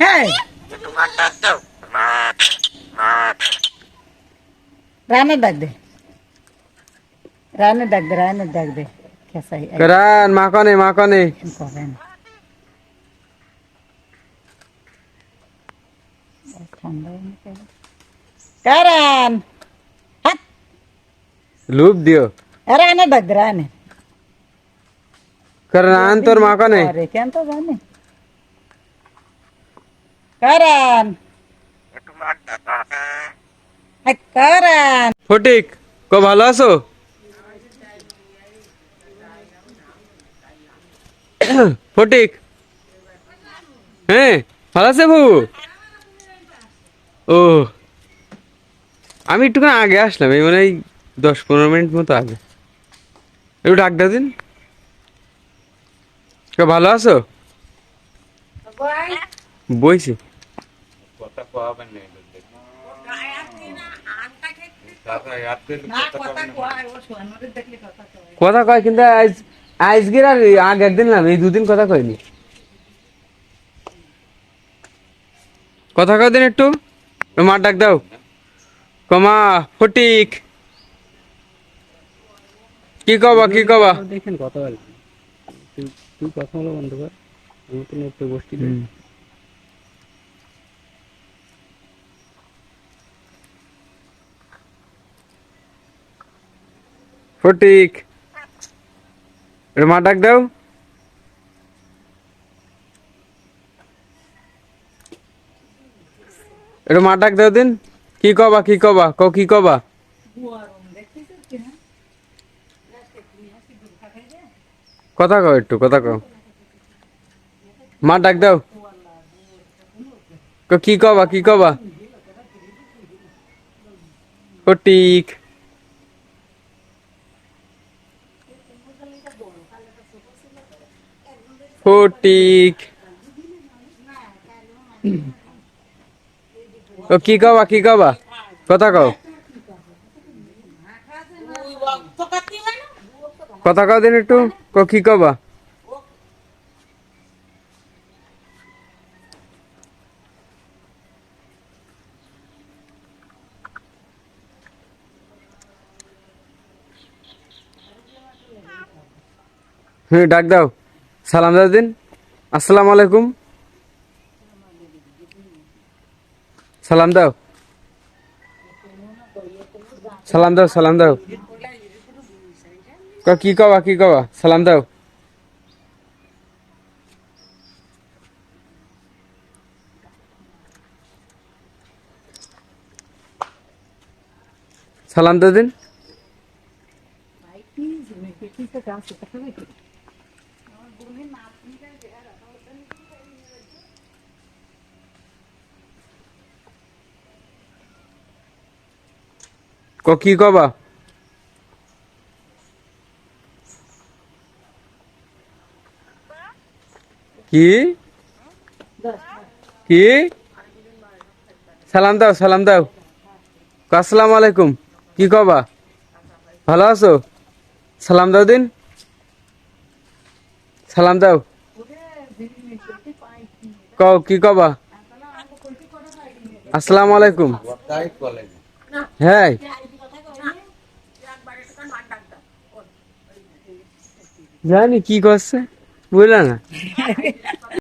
হ্যাঁ। রানের ডাক দে। রানের ডাক দে রানের ডাক দে। করান মাকনে মাকনে করেন কারণ হাত। লুপ দিও। রানের ডাক দে রানের। করান তোর মাকনে কেন তো জানি? কারণ কারণ ফটিক ক ভালো আছো? ফটিক। হ্যাঁ ভালো আছে বাবু? ও। আমি একটুখানি আগে আসলাম এই মানে এই দশ পনেরো মিনিট মতো আগে। একটু ডাক দাও দিন। ক ভালো আছো? বইছি। কথা কয় কিন্তু আজ আজকের আর আগের একদিন না এই দুদিন কথা কয়নি। কথা কয় দিন একটু ও মা ডাক দাও। কমা ফটিক। কি কবা কি কবা? দেখেন কথা বল তুই কথা বলো বন্ধ কর। আমি তো একটু গোষ্ঠী ফটিক মা ডাক দাও। এটা মা ডাক দাও দিন। কি কবা কি কবা? ক কি কবা? কথা কও একটু, কথা কও। মা ডাক দাও। ক কবা, কি কবা? ফটিক ফটিক। ও, কি কবা কি কবা? কথা কও। কথা কও দিন একটু। ক, কি কবা? হ্যাঁ ডাক দাও। সালাম দিন আসসালামু আলাইকুম। সালাম দাও। সালাম দাও সালাম দাও। ক, কি কবা কি কবা সালাম দাও। সালাম দাও দিন ক, কি কবা? কি? কি? সালাম দাও সালাম দাও। আসসালামু আলাইকুম। কি কবা? ভালো আছো? সালাম দাও দিন। সালাম দাও। কও কি কবা? আসসালামু আলাইকুম। হ্যাঁ। জানি কি করছে? বুঝলা না?